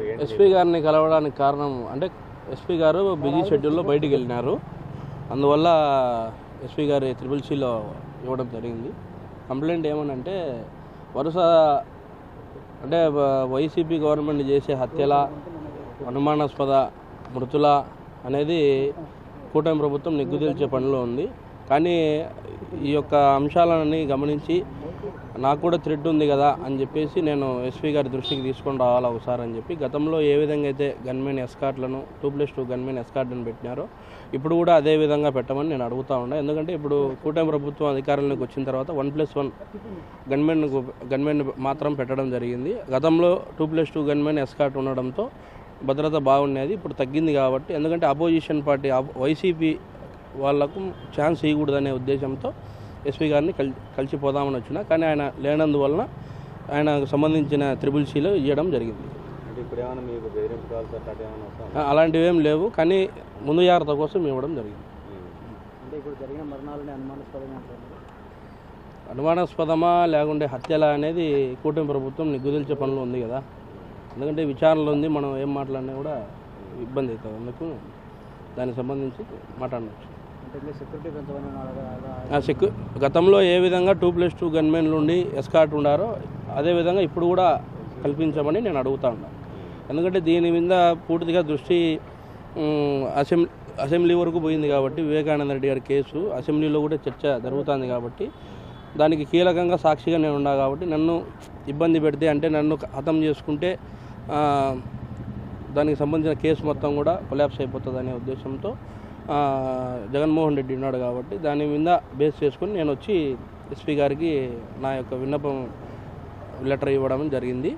SP గారిని కలవడానికి కారణం అంటే ఎస్పీ గారు బిజీ షెడ్యూల్లో బయటికి వెళ్ళినారు. అందువల్ల ఎస్పీ గారి త్రిపుల్ సిలో ఇవ్వడం జరిగింది. కంప్లైంట్ ఏమనంటే వరుస అంటే వ- వైసీపీ గవర్నమెంట్ చేసే హత్యల అనుమానాస్పద మృతుల అనేది కూటమి ప్రభుత్వం నిగ్గుదీల్చే పనిలో ఉంది. కానీ ఈ యొక్క అంశాలని గమనించి నాకు కూడా థ్రెడ్ ఉంది కదా అని చెప్పేసి నేను ఎస్పీ గారి దృష్టికి తీసుకొని రావాలా ఒకసారి అని చెప్పి గతంలో ఏ విధంగా అయితే గన్మెన్ ఎస్కాట్లను టూ ప్లస్ టూ గన్మెన్ ఎస్కాట్లను పెట్టినారో ఇప్పుడు కూడా అదే విధంగా పెట్టమని నేను అడుగుతా ఉన్నా. ఎందుకంటే ఇప్పుడు కూటమి ప్రభుత్వం అధికారంలోకి వచ్చిన తర్వాత one plus one gunmen gunmen మాత్రం పెట్టడం జరిగింది. గతంలో two plus two gunmen escort ఉండడంతో భద్రత బాగుండేది ఇప్పుడు తగ్గింది కాబట్టి. ఎందుకంటే అపోజిషన్ పార్టీ వైసీపీ వాళ్ళకు ఛాన్స్ ఇవ్వకూడదనే ఉద్దేశంతో ఎస్పీ గారిని కల్ కలిసిపోదామని వచ్చిన కానీ ఆయన లేనందువలన ఆయనకు సంబంధించిన త్రిబుల్ సీలో ఇవ్వడం జరిగింది. అలాంటివి ఏం లేవు కానీ ముందు జాగ్రత్త కోసం ఇవ్వడం జరిగింది. అనుమానాస్పదమా లేకుంటే హత్యల అనేది కూటమి ప్రభుత్వం నిగ్గుదిల్చే పనులు ఉంది కదా. ఎందుకంటే విచారణలో ఉంది మనం ఏం మాట్లాడినా కూడా ఇబ్బంది అవుతుంది. అందుకు దానికి సంబంధించి మాట్లాడవచ్చు ఆ సెక్యూ గతంలో ఏ విధంగా టూ ప్లస్ టూ గన్మెన్లు ఉండి ఎస్కాట్ ఉండారో అదే విధంగా ఇప్పుడు కూడా కల్పించమని నేను అడుగుతా ఉన్నాను ఎందుకంటే దీని మీద పూర్తిగా దృష్టి అసెంబ్లీ అసెంబ్లీ వరకు పోయింది కాబట్టి వివేకానంద రెడ్డి గారి కేసు అసెంబ్లీలో కూడా చర్చ జరుగుతుంది కాబట్టి దానికి కీలకంగా సాక్షిగా నేను ఉన్నా కాబట్టి నన్ను ఇబ్బంది పెడితే అంటే నన్ను హతం చేసుకుంటే దానికి సంబంధించిన కేసు మొత్తం కూడా కొలాప్స్ అయిపోతుంది అనే ఉద్దేశంతో జగన్మోహన్ రెడ్డి ఉన్నాడు కాబట్టి దాని మీద బేస్ చేసుకుని నేను వచ్చి ఎస్పీ గారికి నా యొక్క విన్నపం లెటర్ ఇవ్వడం జరిగింది.